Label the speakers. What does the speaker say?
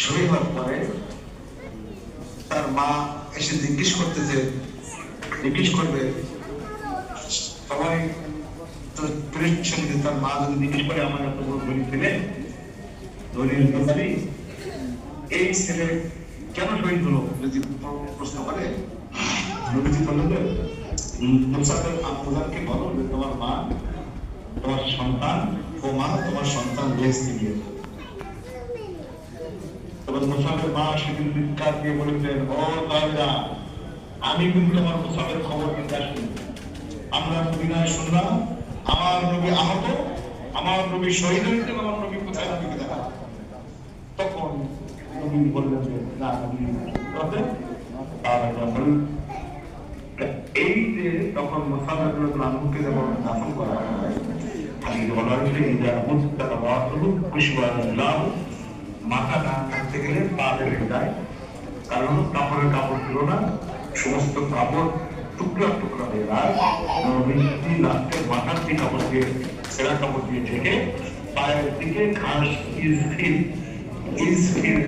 Speaker 1: হওয়ার পরে তার মা এসে জিজ্ঞেস করতেছে জিজ্ঞেস করবে, সবাই তো পরিশ্রম তার মা যদি জিজ্ঞেস করে, আমার এত বড় ধনী ছেলে ধনীর ব্যাপারী এই ছেলে কেন শহীদ হলো? যদি প্রশ্ন করে, নবীজি বললেন যে মুসাফের বলো যে তোমার মা, তোমার সন্তান ও মা তোমার সন্তান বেহেস্তে গিয়ে মুসাফের মা সেদিন চিৎকার দিয়ে বলেছেন, ও আমি কিন্তু তোমার মুসাফের খবর আমরা শুনলাম, আমার আহত, আমার শহীদ আমার কোথায় দেখা তখন বললেন এই যে তখন মুসাফের আনন্দকে যখন দাফন করা হয়, হাদিস বলা হয়েছে, ইদা মুস্তাকা ওয়াতুহু কুশওয়াল্লাহ মাথা না কাটতে গেলে পা বেড়ে যায়। কারণ কাপড়ের কাপড় ছিল না সমস্ত কাপড় টুকরা টুকরা হয়ে যায়। মিষ্টি লাস্টে মাথার দিয়ে কাপড় দিয়ে ছেঁড়া কাপড় দিয়ে ঢেকে পায়ের দিকে ঘাস ইস্কিল